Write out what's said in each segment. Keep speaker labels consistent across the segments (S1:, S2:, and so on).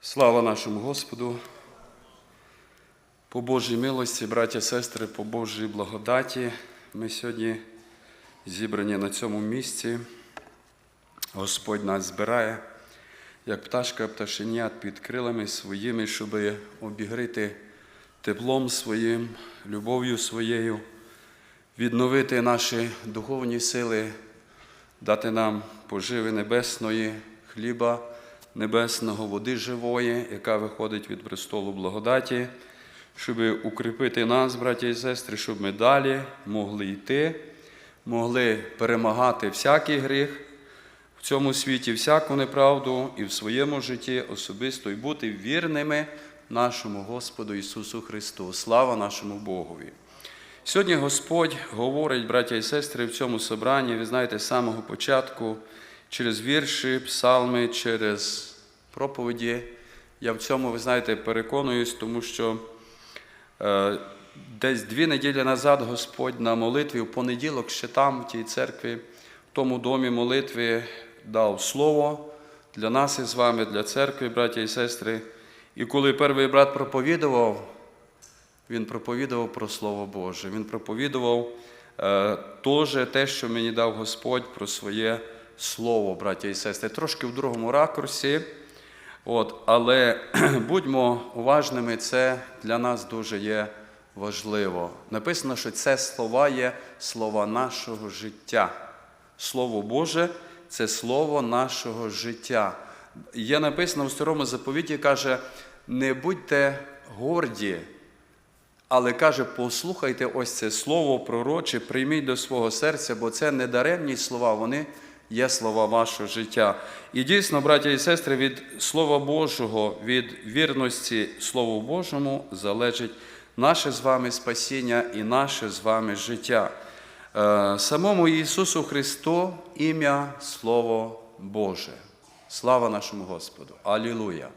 S1: Слава нашому Господу. По Божій милості, браття, сестри, по Божій благодаті. Ми сьогодні зібрані на цьому місці. Господь нас збирає, як пташка пташенят під крилами своїми, щоб обігрити теплом своїм, любов'ю своєю, відновити наші духовні сили, дати нам поживи небесної, хліба небесного, води живої, яка виходить від престолу благодаті, щоб укріпити нас, браті і сестри, щоб ми далі могли йти, могли перемагати всякий гріх в цьому світі, всяку неправду і в своєму житті особисто і бути вірними нашому Господу Ісусу Христу. Слава нашому Богові! Сьогодні Господь говорить, браття і сестри, в цьому собранні, ви знаєте, з самого початку, через вірші, псалми, через проповіді. Я в цьому, ви знаєте, переконуюсь, тому що е, десь дві неділі назад Господь на молитві в понеділок ще там, в тій церкві, в тому домі молитви дав слово для нас із вами, для церкви, браття і сестри. І коли перший брат проповідував, він проповідував про Слово Боже. Він проповідував е, теж те, що мені дав Господь про своє Слово, браття і сестри. Трошки в другому ракурсі. От, але будьмо уважними, це для нас дуже є важливо. Написано, що це слова є слова нашого життя. Слово Боже це слово нашого життя. Є написано в старому заповіті, каже, не будьте горді. Але каже, послухайте ось це слово пророче, прийміть до свого серця, бо це не даремні слова, вони є слова вашого життя. І дійсно, браття і сестри, від Слова Божого, від вірності Слову Божому залежить наше з вами спасіння і наше з вами життя. Е, Самому Ісусу Христу ім'я Слово Боже. Слава нашому Господу! Алілуя!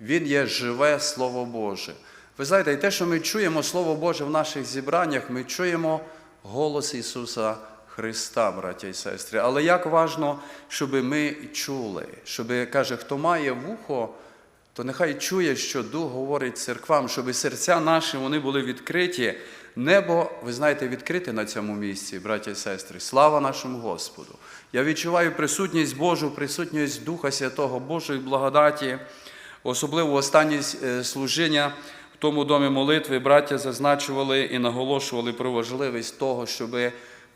S1: Він є живе Слово Боже. Ви знаєте, і те, що ми чуємо Слово Боже в наших зібраннях, ми чуємо голос Ісуса Христа, браття і сестри. Але як важно, щоб ми чули, щоб каже, хто має вухо, то нехай чує, що Дух говорить церквам, щоб серця наші вони були відкриті. Небо, ви знаєте, відкрите на цьому місці, браття і сестри. Слава нашому Господу! Я відчуваю присутність Божу, присутність Духа Святого, Божої благодаті, особливо останні е, служіння в тому домі молитви браття зазначували і наголошували про важливість того, щоб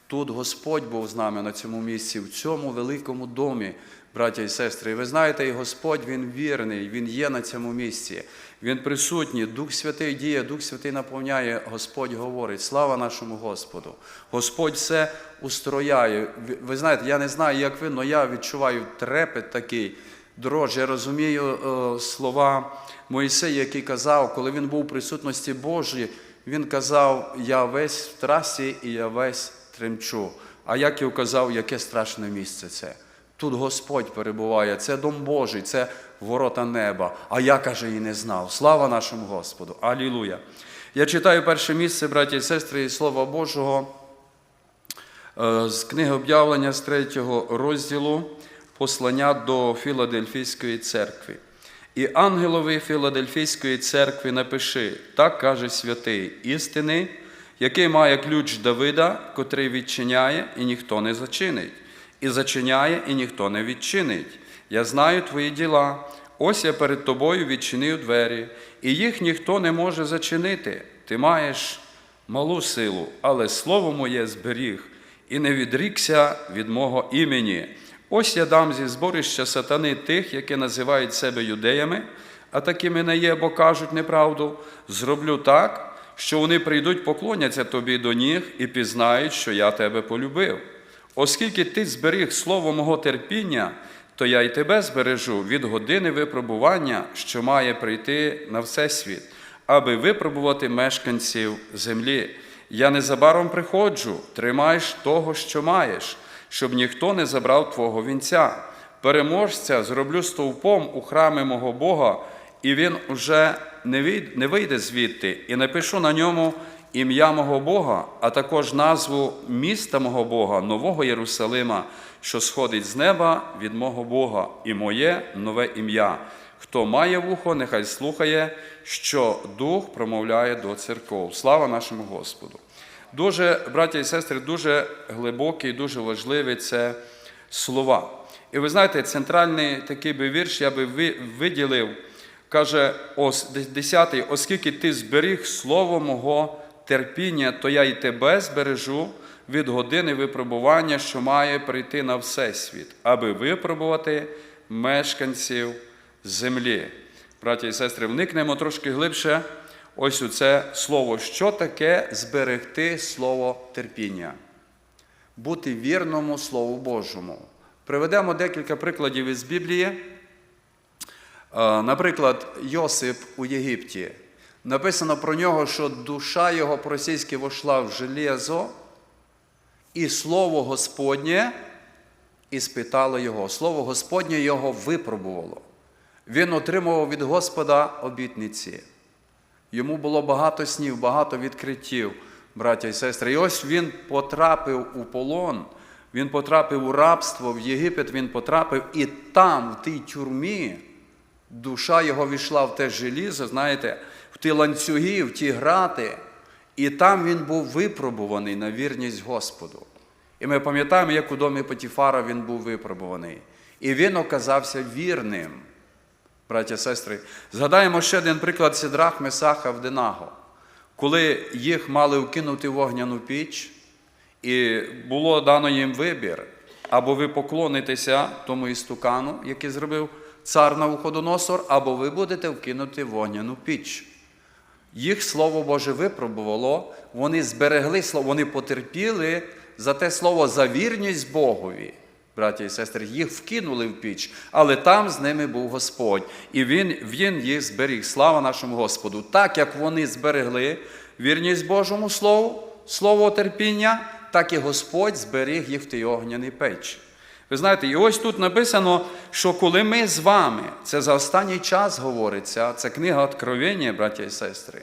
S1: тут Господь був з нами на цьому місці, в цьому великому домі, браття і сестри. І ви знаєте, і Господь Він вірний, Він є на цьому місці. Він присутній, Дух Святий діє, Дух Святий наповняє, Господь говорить. Слава нашому Господу! Господь все устрояє. Ви- знаєте, я не знаю, як ви, але я відчуваю трепет такий. Дрож, я розумію е, слова Моїсея, який казав, коли він був у присутності Божій, він казав: Я весь в трасі і я весь тремчу. А як я казав, яке страшне місце це? Тут Господь перебуває, це дом Божий, це ворота неба. А я, каже, і не знав. Слава нашому Господу! Алілуя! Я читаю перше місце, браті і сестри, із Слова Божого е, з книги об'явлення з третього розділу послання до Філадельфійської церкви. І ангелові Філадельфійської церкви напиши, так каже святий істини, який має ключ Давида, котрий відчиняє, і ніхто не зачинить, і зачиняє, і ніхто не відчинить. Я знаю твої діла. Ось я перед тобою відчинив двері, і їх ніхто не може зачинити. Ти маєш малу силу, але слово моє зберіг, і не відрікся від мого імені. Ось я дам зі зборища сатани тих, які називають себе юдеями, а такими не є, бо кажуть неправду. Зроблю так, що вони прийдуть, поклоняться тобі до ніг і пізнають, що я тебе полюбив. Оскільки ти зберіг слово мого терпіння, то я й тебе збережу від години випробування, що має прийти на всесвіт, аби випробувати мешканців землі. Я незабаром приходжу, тримаєш того, що маєш, щоб ніхто не забрав твого вінця. Переможця зроблю стовпом у храмі мого Бога, і він уже не вийде, звідти, і напишу на ньому ім'я мого Бога, а також назву міста мого Бога, Нового Єрусалима, що сходить з неба від мого Бога, і моє нове ім'я. Хто має вухо, нехай слухає, що Дух промовляє до церков. Слава нашому Господу! Дуже, браття і сестри, дуже глибокі і дуже важливі це слова. І ви знаєте, центральний такий би вірш я би ви- виділив, каже, ось 10, оскільки ти зберіг слово мого терпіння, то я і тебе збережу від години випробування, що має прийти на всесвіт, аби випробувати мешканців землі. Браття і сестри, вникнемо трошки глибше ось у це слово. Що таке зберегти слово терпіння? Бути вірному Слову Божому. Приведемо декілька прикладів із Біблії. Е, Наприклад, Йосип у Єгипті. Написано про нього, що душа його по-російськи вошла в железо, і слово Господнє іспитало його. Слово Господнє його випробувало. Він отримував від Господа обітниці. Йому було багато снів, багато відкриттів, браття і сестри. І ось він потрапив у полон, він потрапив у рабство, в Єгипет він потрапив, і там, в тій тюрмі, душа його війшла в те желізо, знаєте, в ті ланцюги, в ті грати, і там він був випробуваний на вірність Господу. І ми пам'ятаємо, як у домі Потіфара він був випробуваний. І він оказався вірним. Браття сестри, згадаємо ще один приклад Сідрах, Месаха, Авденаго. Коли їх мали вкинути в вогняну піч, і було дано їм вибір, або ви поклонитеся тому істукану, який зробив цар Навуходоносор, або ви будете вкинути в вогняну піч. Їх Слово Боже випробувало, вони зберегли слово, вони потерпіли за те слово за вірність Богові. Браті і сестри, їх вкинули в піч, але там з ними був Господь, і Він, він їх зберіг. Слава нашому Господу. Так як вони зберегли вірність Божому Слову, слово терпіння, так і Господь зберіг їх в тій огняній печі. Ви знаєте, і ось тут написано, що коли ми з вами, це за останній час говориться, це книга Откровення, браття і сестри.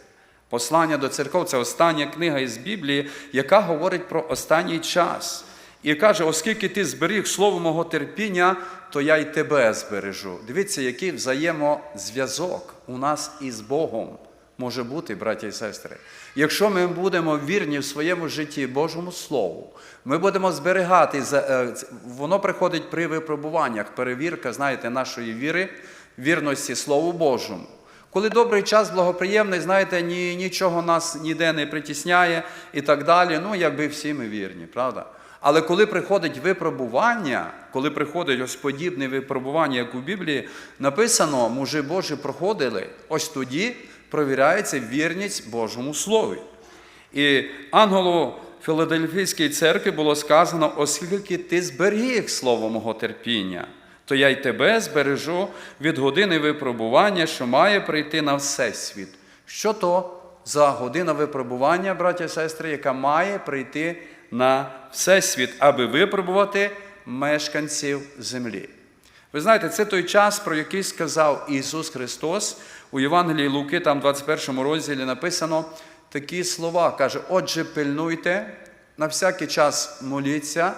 S1: Послання до церков це остання книга із Біблії, яка говорить про останній час. І каже, оскільки ти зберіг слово мого терпіння, то я й тебе збережу. Дивіться, який взаємозв'язок у нас із Богом може бути, браття і сестри. Якщо ми будемо вірні в своєму житті Божому Слову, ми будемо зберігати, е, воно приходить при випробуваннях, перевірка, знаєте, нашої віри, вірності Слову Божому. Коли добрий час, благоприємний, знаєте, ні, нічого нас ніде не притісняє і так далі, ну, якби всі ми вірні, правда? Але коли приходить випробування, коли приходить ось подібне випробування, як у Біблії, написано, мужи Божі проходили, ось тоді провіряється вірність Божому Слові. І ангелу Філадельфійської церкви було сказано, оскільки ти зберіг слово мого терпіння, то я й тебе збережу від години випробування, що має прийти на всесвіт. Що то за година випробування, браття і сестри, яка має прийти на всесвіт, аби випробувати мешканців землі? Ви знаєте, це той час, про який сказав Ісус Христос у Євангелії Луки, там в 21 розділі написано такі слова. Каже, отже, пильнуйте, на всякий час моліться,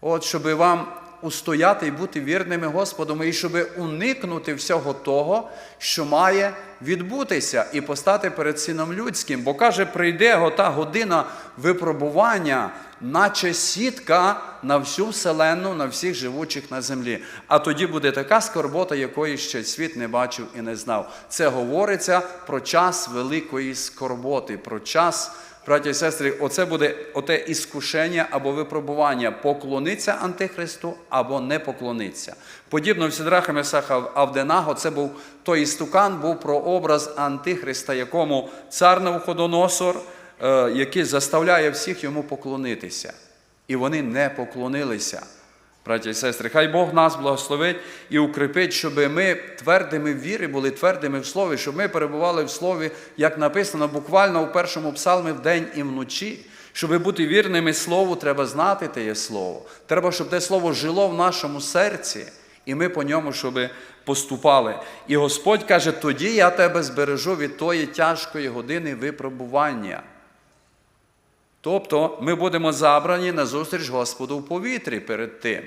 S1: от, щоб вам устояти і бути вірними Господом, і щоб уникнути всього того, що має відбутися, і постати перед Сином Людським. Бо каже, прийде та година випробування, наче сітка на всю вселенну, на всіх живучих на землі. А тоді буде така скорбота, якої ще світ не бачив і не знав. Це говориться про час великої скорботи, про час. Браті і сестри, оце буде оте іскушення або випробування поклониться Антихристу або не поклониться. Подібно в Сідраха Месаха Авденаго, це був той істукан, був прообраз Антихриста, якому цар Навуходоносор, який заставляє всіх йому поклонитися. І вони не поклонилися. Браті і сестри, хай Бог нас благословить і укріпить, щоб ми твердими в вірі були твердими в слові, щоб ми перебували в слові, як написано буквально у першому псалмі вдень і вночі. Щоб бути вірними Слову, треба знати те слово. Треба, щоб те слово жило в нашому серці, і ми по ньому, щоб поступали. І Господь каже: тоді я тебе збережу від тої тяжкої години випробування. Тобто ми будемо забрані на зустріч Господу в повітрі перед тим.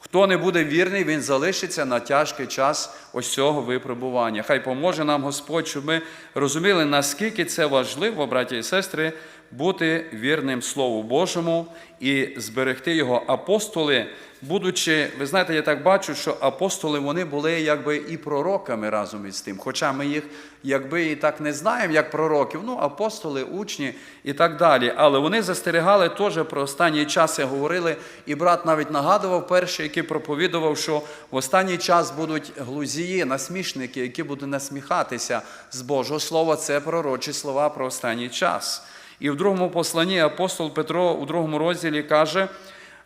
S1: Хто не буде вірний, він залишиться на тяжкий час ось цього випробування. Хай поможе нам Господь, щоб ми розуміли, наскільки це важливо, браті і сестри, бути вірним Слову Божому і зберегти його. Апостоли, будучи, ви знаєте, я так бачу, що апостоли вони були якби і пророками разом із тим. Хоча ми їх якби і так не знаємо, як пророків, ну, апостоли, учні і так далі. Але вони застерігали теж про останній час і говорили, і брат навіть нагадував перший, який проповідував, що в останній час будуть глузії, насмішники, які будуть насміхатися з Божого Слова. Це пророчі слова про останній час. І в другому посланні апостол Петро у другому розділі каже: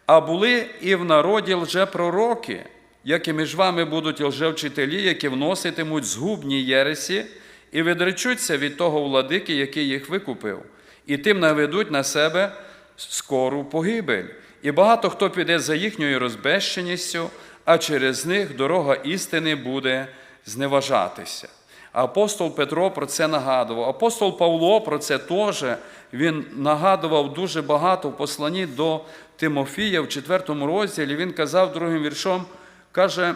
S1: а були і в народі лжепророки, як і між вами будуть лжевчителі, які вноситимуть згубні єресі і відречуться від того владики, який їх викупив, і тим наведуть на себе скору погибель. І багато хто піде за їхньою розбещеністю, а через них дорога істини буде зневажатися. Апостол Петро про це нагадував. Апостол Павло про це теж він нагадував дуже багато в посланні до Тимофія в 4 розділі. Він казав другим віршом, каже,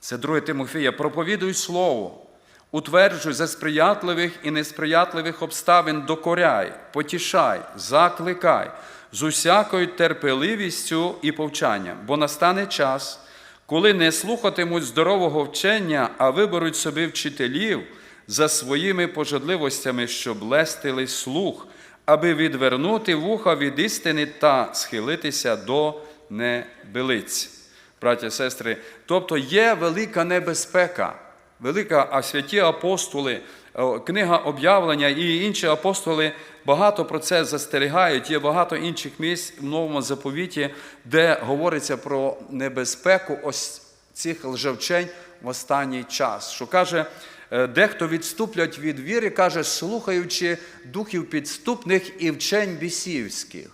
S1: це 2 Тимофія, проповідуй слово, утверджуй за сприятливих і несприятливих обставин докоряй, потішай, закликай з усякою терпеливістю і повчанням, бо настане час, коли не слухатимуть здорового вчення, а виберуть собі вчителів за своїми пожадливостями, щоб лестили слух, аби відвернути вуха від істини та схилитися до небилиць. Браття сестри, тобто є велика небезпека, велика, а святі апостоли, книга об'явлення і інші апостоли багато про це застерігають. Є багато інших місць в новому заповіті, де говориться про небезпеку ось цих лжевчень в останній час. Що каже, дехто відступлять від віри, каже, слухаючи духів підступних і вчень бісівських.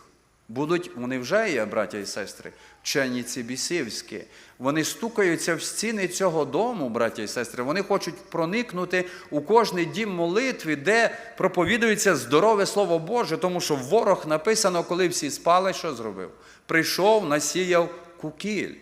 S1: Будуть, вони вже є, браття і сестри, вчені ці бісівські. Вони стукаються в стіни цього дому, браття і сестри. Вони хочуть проникнути у кожний дім молитви, де проповідується здорове Слово Боже, тому що ворог написано, коли всі спали, що зробив? Прийшов, насіяв кукіль.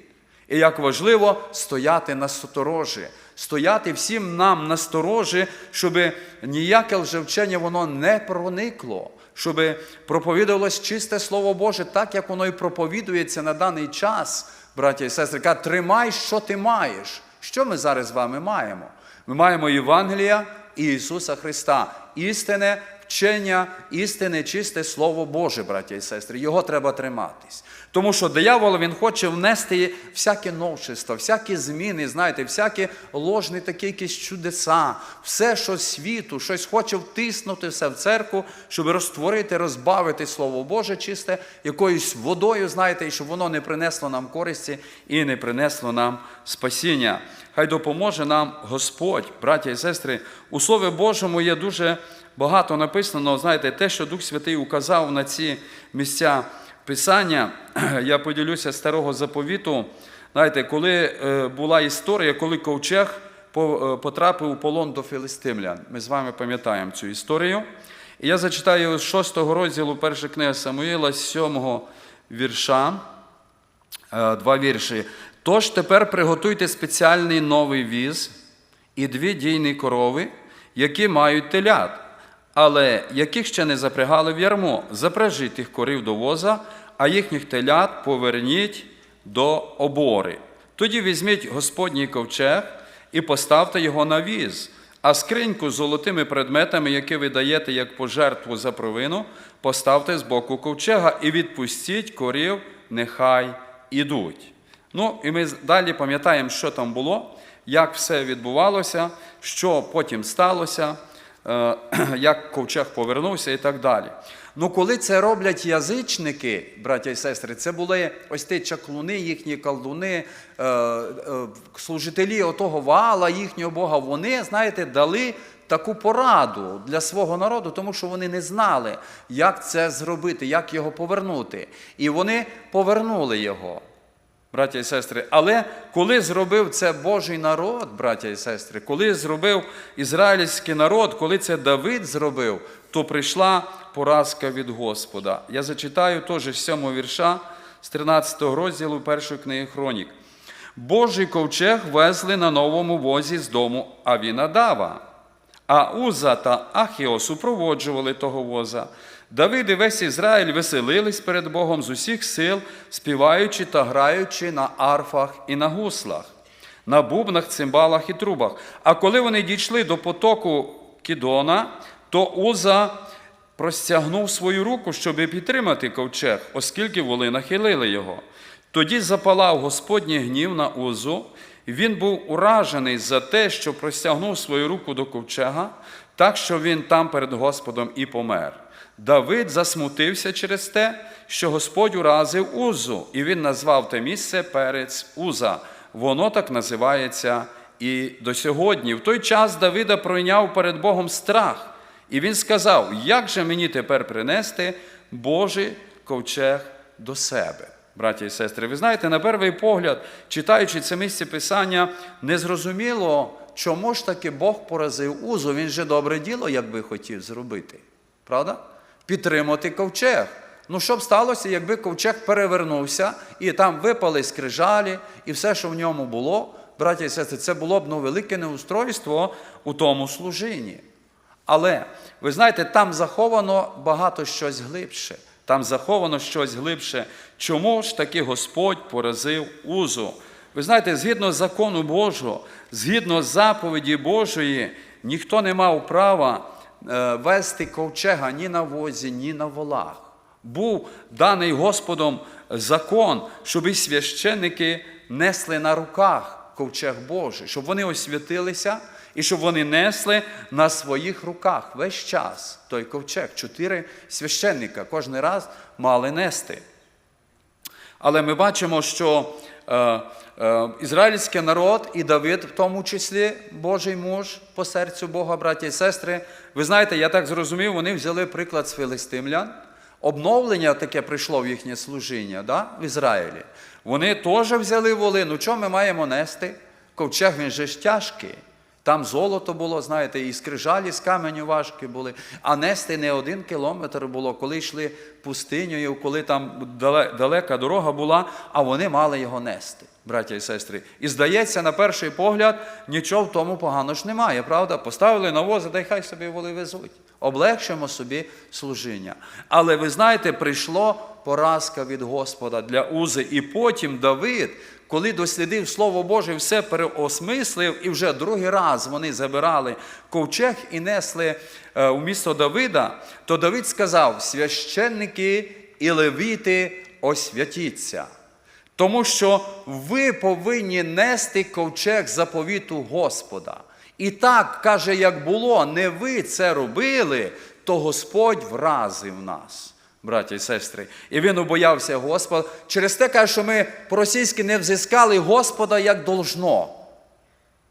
S1: І як важливо стояти на сторожі, стояти всім нам на сторожі, щоб ніяке лжевчення воно не проникло, щоб проповідувалось чисте Слово Боже, так як воно і проповідується на даний час, браття і сестри. Каже, тримай, що ти маєш. Що ми зараз з вами маємо? Ми маємо Євангелія і Ісуса Христа, істине вчення, істине, чисте Слово Боже, браття і сестри. Його треба триматись. Тому що диявол він хоче внести всякі новшества, всякі зміни, знаєте, всякі ложні такі якісь чудеса, все, що світу, щось хоче втиснути все в церкву, щоб розтворити, розбавити Слово Боже чисте, якоюсь водою, знаєте, і щоб воно не принесло нам користі і не принесло нам спасіння. Хай допоможе нам Господь, браття і сестри. У Слові Божому є дуже багато написано, знаєте, те, що Дух Святий указав на ці місця Писання. Я поділюся старого заповіту. Знаєте, коли е, була історія, коли ковчег е, потрапив у полон до філистимлян. Ми з вами пам'ятаємо цю історію. І я зачитаю з 6 розділу першої книги Самуїла, з 7 вірша. Е, два вірші. Тож тепер приготуйте спеціальний новий віз і дві дійні корови, які мають телят, але яких ще не запрягали в ярмо. Запряжіть тих корів до воза, а їхніх телят поверніть до обори. Тоді візьміть Господній ковчег і поставте його на віз, а скриньку з золотими предметами, які ви даєте як пожертву за провину, поставте з боку ковчега і відпустіть корів, нехай ідуть. Ну, і ми далі пам'ятаємо, що там було, як все відбувалося, що потім сталося, як ковчег повернувся і так далі. Ну, коли це роблять язичники, браття і сестри, це були ось ті чаклуни, їхні колдуни, е, е, служителі отого вала, їхнього Бога, вони, знаєте, дали таку пораду для свого народу, тому що вони не знали, як це зробити, як його повернути. І вони повернули його. Браття і сестри, але коли зробив це Божий народ, браття і сестри, коли зробив ізраїльський народ, коли це Давид зробив, то прийшла поразка від Господа. Я зачитаю теж з сьомого вірша з 13 розділу першої книги Хронік. Божий ковчег везли на новому возі з дому Авінадава. А Уза та Ахіо супроводжували того воза. Давид і весь Ізраїль веселились перед Богом з усіх сил, співаючи та граючи на арфах і на гуслах, на бубнах, цимбалах і трубах. А коли вони дійшли до потоку Кідона, то Уза простягнув свою руку, щоб підтримати ковчег, оскільки воли нахилили його. Тоді запалав Господній гнів на Узу, він був уражений за те, що простягнув свою руку до ковчега, так що він там перед Господом і помер. Давид засмутився через те, що Господь уразив Узу, і він назвав те місце перець Уза. Воно так називається і до сьогодні. В той час Давида пройняв перед Богом страх, і він сказав: Як же мені тепер принести Божий ковчег до себе? Браті і сестри, ви знаєте, на перший погляд, читаючи це місце Писання, незрозуміло, чому ж таки Бог поразив Узу. Він же добре діло, якби хотів зробити. Правда? Підтримати ковчег. Ну, що б сталося, якби ковчег перевернувся і там випали скрижалі, і все, що в ньому було, браті і сестри, це було б ну, велике неустройство у тому служінні. Але ви знаєте, там заховано багато щось глибше. Там заховано щось глибше. Чому ж таки Господь поразив Узу? Ви знаєте, згідно закону Божого, згідно заповіді Божої, ніхто не мав права вести ковчега ні на возі, ні на волах. Був даний Господом закон, щоб і священники несли на руках ковчег Божий, щоб вони освятилися і щоб вони несли на своїх руках весь час той ковчег. Чотири священника кожен раз мали нести. Але ми бачимо, що е, е, ізраїльський народ і Давид, в тому числі Божий муж по серцю Бога, браті і сестри, ви знаєте, я так зрозумів, вони взяли приклад з филистимлян. Обновлення таке прийшло в їхнє служіння да, в Ізраїлі. Вони теж взяли волину. Чого ми маємо нести? Ковчег він же ж тяжкий. Там золото було, знаєте, і скрижалі з каменю важкі були, а нести не один кілометр було, коли йшли пустинею, коли там далека дорога була, а вони мали його нести, браття і сестри. І здається, на перший погляд, нічого в тому погано ж немає, правда? Поставили на вози, дай хай собі воли везуть. Облегшимо собі служіння. Але ви знаєте, прийшло поразка від Господа для Узи, і потім Давид коли дослідив Слово Боже, все переосмислив, і вже другий раз вони забирали ковчег і несли е, у місто Давида, то Давид сказав: священники і левіти освятіться. Тому що ви повинні нести ковчег заповіту Господа. І так, каже, як було, не ви це робили, то Господь вразив нас браті і сестри. І він обоявся Господа. Через те каже, що ми по-російськи не взискали Господа як должно.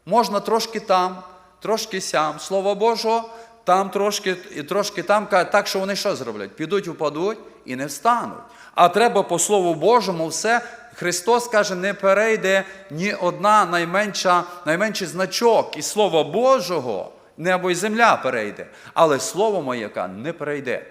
S1: Можна трошки там, трошки сям. Слово Божого, там трошки і трошки там, так що вони що зроблять? Підуть, упадуть і не встануть. А треба по Слову Божому все. Христос каже, не перейде ні одна найменша, найменший значок із Слова Божого, небо і земля перейде, але Слово моє не перейде.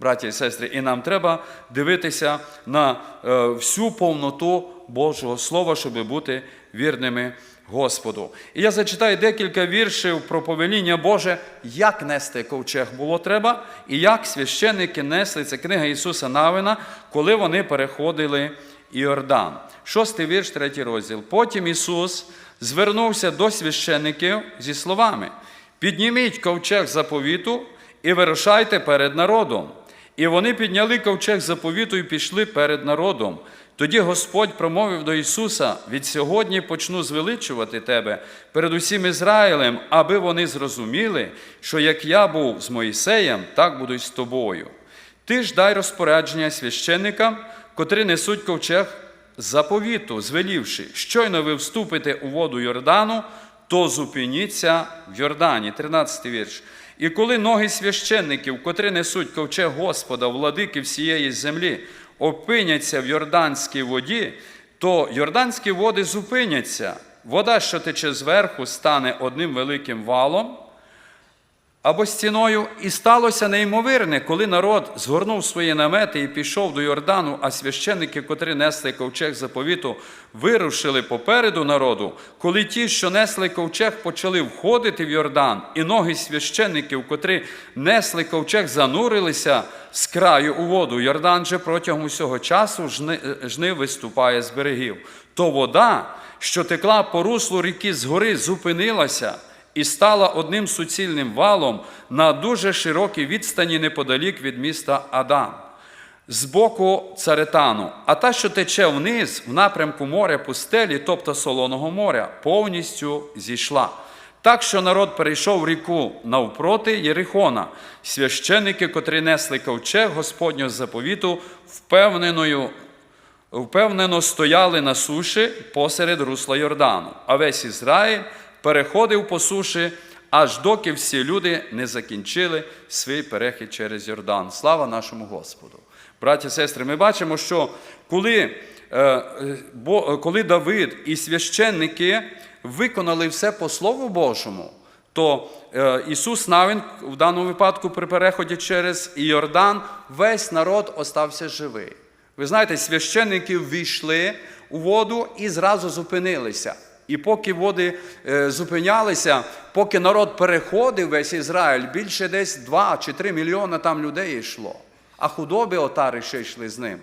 S1: Браті і сестри, і нам треба дивитися на е, всю повноту Божого Слова, щоб бути вірними Господу. І я зачитаю декілька віршів про повеління Боже, як нести ковчег було треба, і як священники несли. Це книга Ісуса Навина, коли вони переходили Іордан. Шостий вірш, третій розділ. Потім Ісус звернувся до священників зі словами: Підніміть ковчег заповіту і вирушайте перед народом. І вони підняли ковчег заповіту і пішли перед народом. Тоді Господь промовив до Ісуса: від сьогодні почну звеличувати тебе перед усім Ізраїлем, аби вони зрозуміли, що як я був з Моїсеєм, так буду й з тобою. Ти ж дай розпорядження священникам, котрі несуть ковчег заповіту, звелівши, щойно ви вступите у воду Йордану, то зупиніться в Йордані. 13 вірш. І коли ноги священників, котрі несуть ковчег Господа, владики всієї землі, опиняться в Йорданській воді, то Йорданські води зупиняться. Вода, що тече зверху, стане одним великим валом, або стіною, і сталося неймовірне, коли народ згорнув свої намети і пішов до Йордану, а священники, котрі несли ковчег заповіту, вирушили попереду народу, коли ті, що несли ковчег, почали входити в Йордан, і ноги священників, котрі несли ковчег, занурилися з краю у воду. Йордан же протягом усього часу жни- жнив виступає з берегів. То вода, що текла по руслу ріки згори, зупинилася і стала одним суцільним валом на дуже широкій відстані неподалік від міста Адан, з боку Царетану, а та, що тече вниз, в напрямку моря пустелі, тобто Солоного моря, повністю зійшла. Так що народ перейшов ріку навпроти Єрихона. Священники, котрі несли ковчег Господнього заповіту, впевненою впевнено стояли на суші посеред русла Йордану, а весь Ізраїль переходив по суші, аж доки всі люди не закінчили свій перехід через Йордан. Слава нашому Господу! Браті і сестри, ми бачимо, що коли, е, коли Давид і священники виконали все по Слову Божому, то е, Ісус Навин в даному випадку при переході через Йордан, весь народ остався живий. Ви знаєте, священники ввійшли у воду і зразу зупинилися. І поки води е, зупинялися, поки народ переходив весь Ізраїль, більше десь 2 чи 3 мільйони там людей йшло. А худоби отари ще йшли з ним.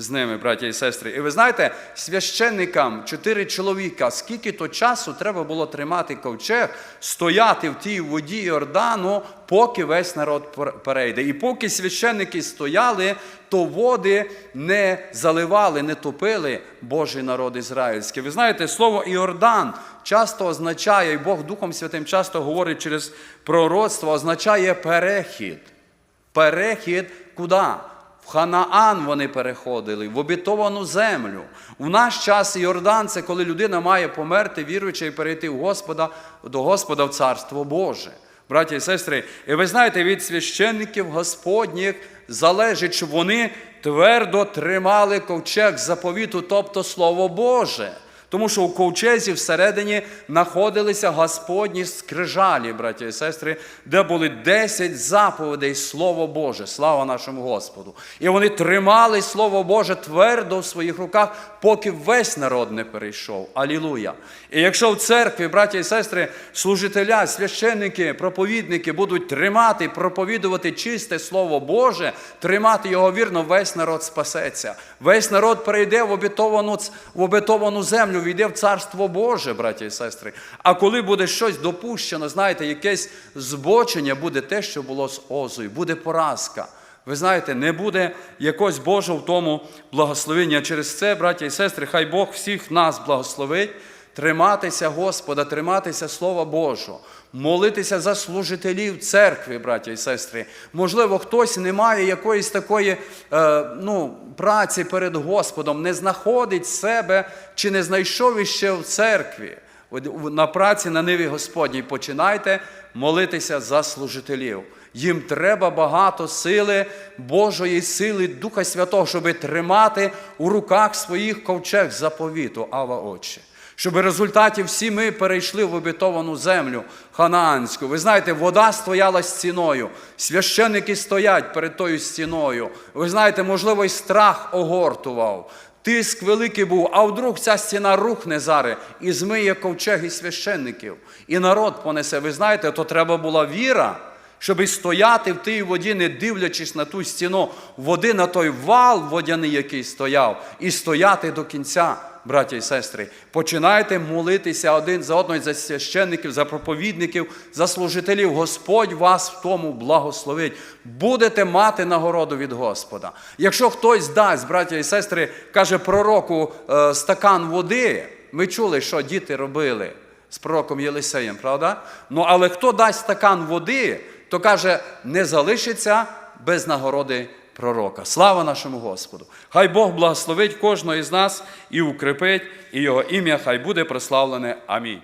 S1: З ними, браті і сестри. І ви знаєте, священникам чотири чоловіка, скільки то часу треба було тримати ковчег, стояти в тій воді Йордану, поки весь народ перейде. І поки священники стояли, то води не заливали, не топили Божий народ ізраїльський. Ви знаєте, слово Іордан часто означає, і Бог Духом Святим часто говорить через пророцтво, означає перехід. Перехід куди? Ханаан вони переходили, в обітовану землю. У наш час Йордан це коли людина має померти, віруючи і перейти в Господа, до Господа в Царство Боже. Браті і сестри, і ви знаєте, від священників Господніх залежить, щоб вони твердо тримали ковчег заповіту, тобто Слово Боже. Тому що у ковчезі всередині знаходилися Господні скрижалі, браті і сестри, де були 10 заповідей Слово Боже, слава нашому Господу. І вони тримали Слово Боже твердо в своїх руках, поки весь народ не перейшов. Алілуя! І якщо в церкві, браті і сестри, служителя, священники, проповідники будуть тримати, проповідувати чисте Слово Боже, тримати його вірно, весь народ спасеться. Весь народ перейде в обітовану, в обітовану землю, війде в Царство Боже, браття і сестри. А коли буде щось допущено, знаєте, якесь збочення, буде те, що було з Озою, буде поразка. Ви знаєте, не буде якогось Божого в тому благословення. Через це, браття і сестри, хай Бог всіх нас благословить, триматися Господа, триматися Слова Божого, молитися за служителів церкви, браті і сестри. Можливо, хтось не має якоїсь такої е, ну, праці перед Господом, не знаходить себе чи не знайшов іще в церкві. На праці на ниві Господній починайте молитися за служителів. Їм треба багато сили, Божої сили, Духа Святого, щоб тримати у руках своїх ковчег заповіту, Ава Отче. Щоб в результаті всі ми перейшли в обітовану землю ханаанську. Ви знаєте, вода стояла стіною, священники стоять перед тою стіною. Ви знаєте, можливо, і страх огортував. Тиск великий був, а вдруг ця стіна рухне зараз і змиє ковчеги священників, і народ понесе. Ви знаєте, то треба була віра, щоб стояти в тій воді, не дивлячись на ту стіну води, на той вал водяний, який стояв, і стояти до кінця, браті і сестри. Починайте молитися один за одного за священників, за проповідників, за служителів. Господь вас в тому благословить. Будете мати нагороду від Господа. Якщо хтось дасть, браті і сестри, каже пророку е, стакан води, ми чули, що діти робили з пророком Єлисеєм, правда? Ну, але хто дасть стакан води, то каже, не залишиться без нагороди пророка. Слава нашому Господу! Хай Бог благословить кожного із нас і укрепить, і його ім'я хай буде прославлене. Амінь.